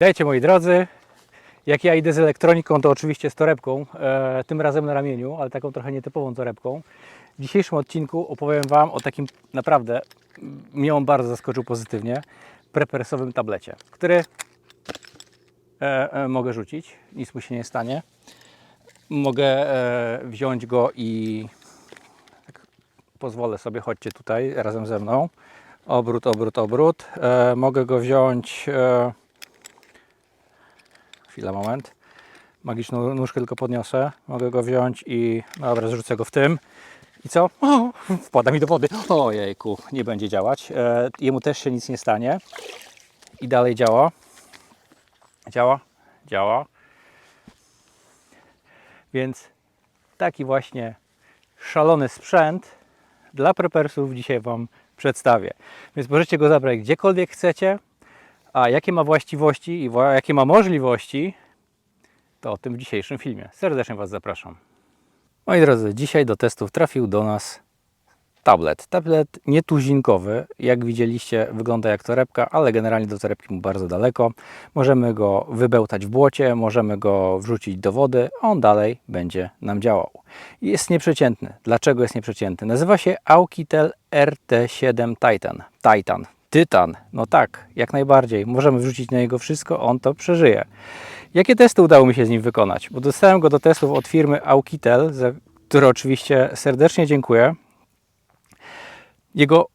Witajcie moi drodzy. Jak ja idę z elektroniką, to oczywiście z torebką, e, tym razem na ramieniu, ale taką trochę nietypową torebką. W dzisiejszym odcinku opowiem Wam o takim naprawdę, mnie on bardzo zaskoczył pozytywnie, prepersowym tablecie, który e, e, mogę rzucić, nic mu się nie stanie. Mogę e, wziąć go i pozwolę sobie, chodźcie tutaj razem ze mną. Obrót, obrót, obrót. E, mogę go wziąć... E, Chwila, moment. Magiczną nóżkę tylko podniosę. Mogę go wziąć i no dobra, zrzucę go w tym. I co? O, wpada mi do wody. Ojejku, nie będzie działać. E, jemu też się nic nie stanie. I dalej działa. Działa, działa. Więc taki właśnie szalony sprzęt dla prepersów dzisiaj Wam przedstawię. Więc możecie go zabrać gdziekolwiek chcecie. A jakie ma właściwości i jakie ma możliwości, to o tym w dzisiejszym filmie. Serdecznie Was zapraszam. Moi drodzy, dzisiaj do testów trafił do nas tablet. Tablet nietuzinkowy, jak widzieliście wygląda jak torebka, ale generalnie do torebki mu bardzo daleko. Możemy go wybełtać w błocie, możemy go wrzucić do wody, a on dalej będzie nam działał. Jest nieprzeciętny. Dlaczego jest nieprzeciętny? Nazywa się Aukitel RT7 Titan. Titan. Tytan. No tak, jak najbardziej. Możemy wrzucić na niego wszystko, on to przeżyje. Jakie testy udało mi się z nim wykonać? Bo dostałem go do testów od firmy Aukitel, za które oczywiście serdecznie dziękuję. Jego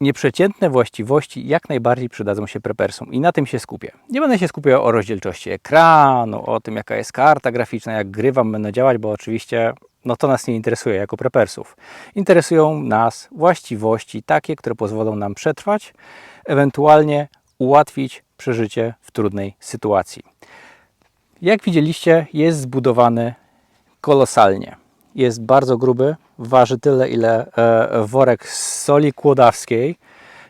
nieprzeciętne właściwości jak najbardziej przydadzą się prepersom i na tym się skupię. Nie będę się skupiał o rozdzielczości ekranu, o tym jaka jest karta graficzna, jak gry Wam będą działać, bo oczywiście no to nas nie interesuje jako prepersów. Interesują nas właściwości takie, które pozwolą nam przetrwać, ewentualnie ułatwić przeżycie w trudnej sytuacji. Jak widzieliście, jest zbudowany kolosalnie. Jest bardzo gruby, waży tyle, ile e, worek z soli kłodawskiej,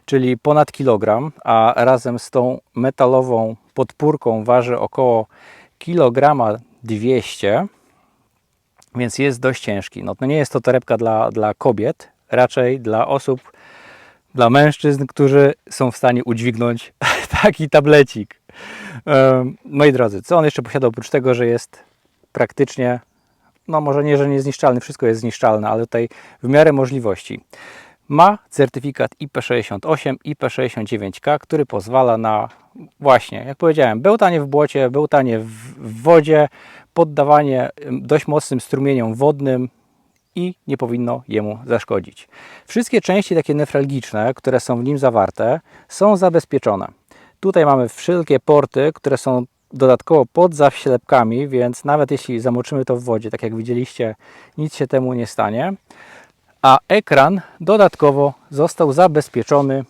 czyli ponad kilogram, a razem z tą metalową podpórką waży około kilograma 200, więc jest dość ciężki. No to nie jest to torebka dla, dla kobiet, raczej dla osób, dla mężczyzn, którzy są w stanie udźwignąć taki tablecik. Em, Moi drodzy, co on jeszcze posiada oprócz tego, że jest praktycznie, no może nie, że niezniszczalny, wszystko jest zniszczalne, ale tutaj w miarę możliwości. Ma certyfikat IP68, IP69K, który pozwala na właśnie, jak powiedziałem, bełtanie w błocie, bełtanie w, wodzie, poddawanie dość mocnym strumieniom wodnym, i nie powinno jemu zaszkodzić. Wszystkie części takie newralgiczne, które są w nim zawarte, są zabezpieczone. Tutaj mamy wszelkie porty, które są dodatkowo pod zaślepkami, więc nawet jeśli zamoczymy to w wodzie, tak jak widzieliście, nic się temu nie stanie. A ekran dodatkowo został zabezpieczony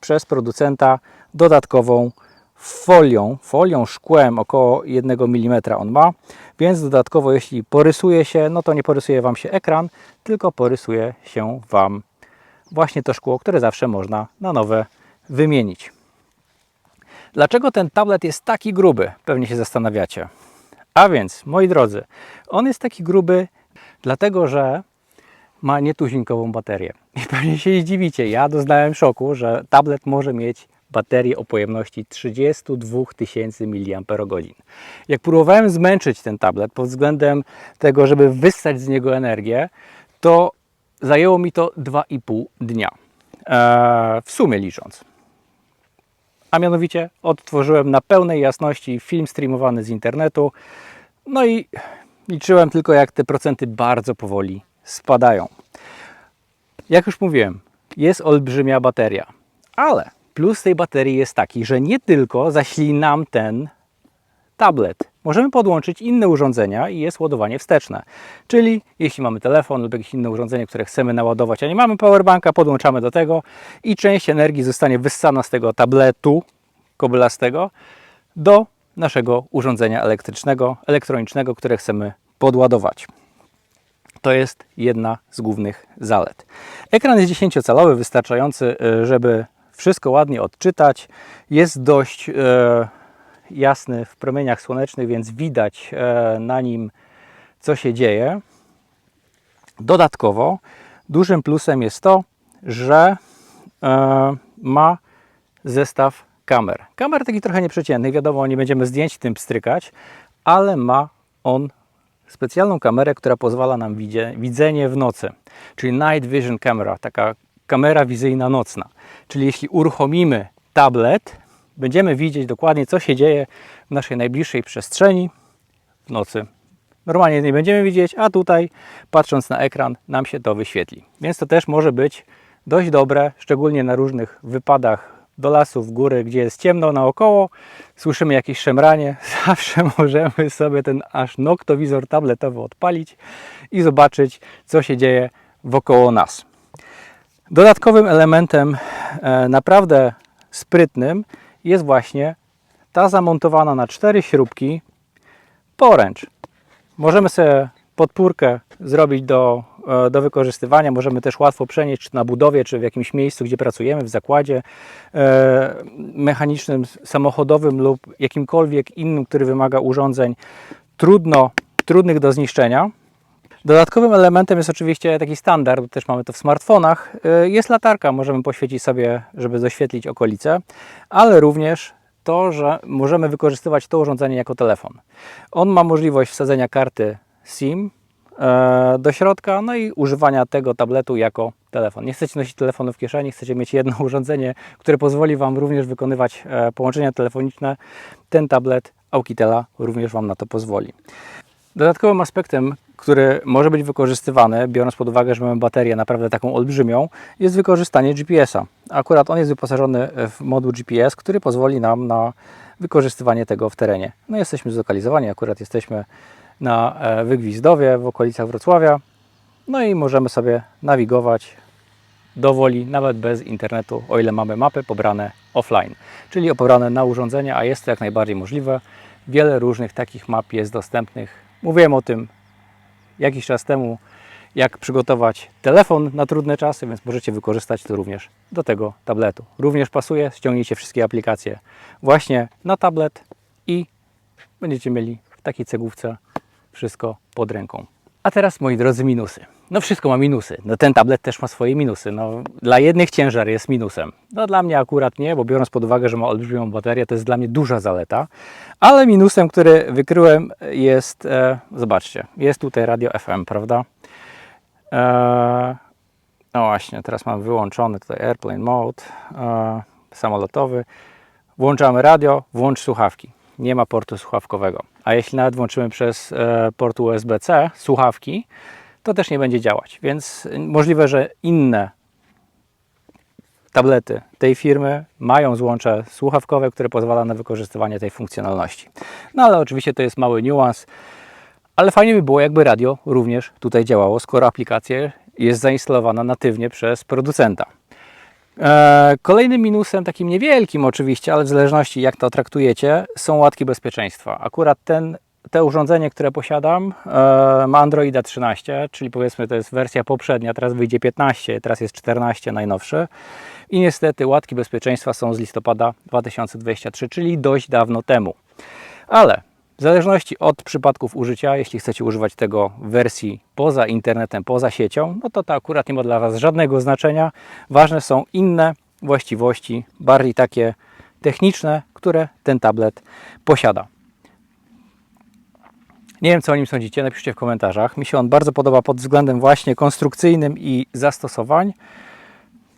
przez producenta dodatkową folią, folią szkłem około 1 mm on ma, więc dodatkowo jeśli porysuje się, no to nie porysuje Wam się ekran, tylko porysuje się Wam właśnie to szkło, które zawsze można na nowe wymienić. Dlaczego ten tablet jest taki gruby? Pewnie się zastanawiacie. A więc, moi drodzy, on jest taki gruby dlatego, że ma nietuzinkową baterię. I pewnie się zdziwicie, ja doznałem szoku, że tablet może mieć baterię o pojemności 32 tysięcy mAh. Jak próbowałem zmęczyć ten tablet pod względem tego, żeby wyssać z niego energię, to zajęło mi to 2,5 dnia. Eee, w sumie licząc. A mianowicie odtworzyłem na pełnej jasności film streamowany z internetu. No i liczyłem tylko, jak te procenty bardzo powoli spadają. Jak już mówiłem, jest olbrzymia bateria, ale plus tej baterii jest taki, że nie tylko zaśli nam ten tablet. Możemy podłączyć inne urządzenia i jest ładowanie wsteczne. Czyli jeśli mamy telefon lub jakieś inne urządzenie, które chcemy naładować, a nie mamy powerbanka, podłączamy do tego i część energii zostanie wyssana z tego tabletu kobylastego do naszego urządzenia elektrycznego, elektronicznego, które chcemy podładować. To jest jedna z głównych zalet. Ekran jest 10-calowy, wystarczający, e, żeby wszystko ładnie odczytać. Jest dość e, jasny w promieniach słonecznych, więc widać e, na nim, co się dzieje. Dodatkowo dużym plusem jest to, że e, ma zestaw kamer. Kamer takich trochę nieprzeciętnych, wiadomo, nie będziemy zdjęć tym pstrykać, ale ma on specjalną kamerę, która pozwala nam widzenie w nocy, czyli Night Vision Camera, taka kamera wizyjna nocna. Czyli jeśli uruchomimy tablet, będziemy widzieć dokładnie, co się dzieje w naszej najbliższej przestrzeni w nocy. Normalnie nie będziemy widzieć, a tutaj, patrząc na ekran, nam się to wyświetli. Więc to też może być dość dobre, szczególnie na różnych wypadach do lasu, w góry, gdzie jest ciemno naokoło, słyszymy jakieś szemranie, zawsze możemy sobie ten aż noktowizor tabletowy odpalić i zobaczyć, co się dzieje wokoło nas. Dodatkowym elementem e, naprawdę sprytnym jest właśnie ta zamontowana na cztery śrubki poręcz. Możemy sobie podpórkę zrobić do, e, do wykorzystywania. Możemy też łatwo przenieść na budowie, czy w jakimś miejscu, gdzie pracujemy, w zakładzie e, mechanicznym, samochodowym lub jakimkolwiek innym, który wymaga urządzeń trudno, trudnych do zniszczenia. Dodatkowym elementem jest oczywiście taki standard, też mamy to w smartfonach. y, Jest latarka, możemy poświecić sobie, żeby doświetlić okolice, ale również to, że możemy wykorzystywać to urządzenie jako telefon. On ma możliwość wsadzenia karty SIM e, do środka, no i używania tego tabletu jako telefon. Nie chcecie nosić telefonu w kieszeni, chcecie mieć jedno urządzenie, które pozwoli Wam również wykonywać e, połączenia telefoniczne. Ten tablet Aukitela również Wam na to pozwoli. Dodatkowym aspektem, który może być wykorzystywany, biorąc pod uwagę, że mamy baterię naprawdę taką olbrzymią, jest wykorzystanie GPS-a. Akurat on jest wyposażony w moduł GPS, który pozwoli nam na wykorzystywanie tego w terenie. No jesteśmy zlokalizowani, akurat jesteśmy na e, Wygwizdowie w okolicach Wrocławia. No i możemy sobie nawigować dowoli, nawet bez internetu, o ile mamy mapy pobrane offline, czyli pobrane na urządzenie, a jest to jak najbardziej możliwe. Wiele różnych takich map jest dostępnych. Mówiłem o tym jakiś czas temu, jak przygotować telefon na trudne czasy, więc możecie wykorzystać to również do tego tabletu. Również pasuje, ściągnijcie wszystkie aplikacje właśnie na tablet i będziecie mieli w takiej cegłówce wszystko pod ręką. A teraz, moi drodzy, minusy. No wszystko ma minusy. No ten tablet też ma swoje minusy. No, dla jednych ciężar jest minusem. No dla mnie akurat nie, bo biorąc pod uwagę, że ma olbrzymią baterię, to jest dla mnie duża zaleta. Ale minusem, który wykryłem jest, e, zobaczcie, jest tutaj radio FM, prawda? E, no właśnie, teraz mam wyłączony tutaj airplane mode e, samolotowy. Włączamy radio, włącz słuchawki. Nie ma portu słuchawkowego. A jeśli nawet włączymy przez e, port USB-C słuchawki, to też nie będzie działać. Więc możliwe, że inne tablety tej firmy mają złącze słuchawkowe, które pozwala na wykorzystywanie tej funkcjonalności. No ale oczywiście to jest mały niuans. Ale fajnie by było, jakby radio również tutaj działało, skoro aplikacja jest zainstalowana natywnie przez producenta. E, Kolejnym minusem, takim niewielkim oczywiście, ale w zależności jak to traktujecie, są łatki bezpieczeństwa. Akurat ten, te urządzenie, które posiadam, e, ma Androida 13, czyli powiedzmy to jest wersja poprzednia, teraz wyjdzie 15, teraz jest 14 najnowszy. I niestety łatki bezpieczeństwa są z listopada 2023, czyli dość dawno temu. Ale w zależności od przypadków użycia, jeśli chcecie używać tego w wersji poza internetem, poza siecią, no to to akurat nie ma dla Was żadnego znaczenia. Ważne są inne właściwości, bardziej takie techniczne, które ten tablet posiada. Nie wiem, co o nim sądzicie, napiszcie w komentarzach. Mi się on bardzo podoba pod względem właśnie konstrukcyjnym i zastosowań.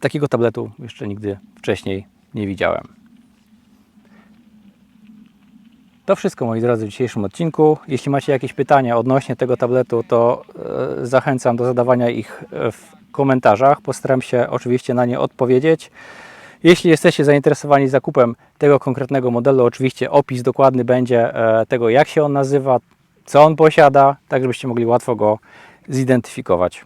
Takiego tabletu jeszcze nigdy wcześniej nie widziałem. To wszystko moi drodzy w dzisiejszym odcinku. Jeśli macie jakieś pytania odnośnie tego tabletu, to e, zachęcam do zadawania ich e, w komentarzach. Postaram się oczywiście na nie odpowiedzieć. Jeśli jesteście zainteresowani zakupem tego konkretnego modelu, oczywiście opis dokładny będzie e, tego, jak się on nazywa, co on posiada, tak żebyście mogli łatwo go zidentyfikować.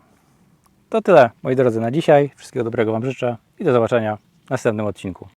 To tyle, moi drodzy, na dzisiaj. Wszystkiego dobrego Wam życzę i do zobaczenia w następnym odcinku.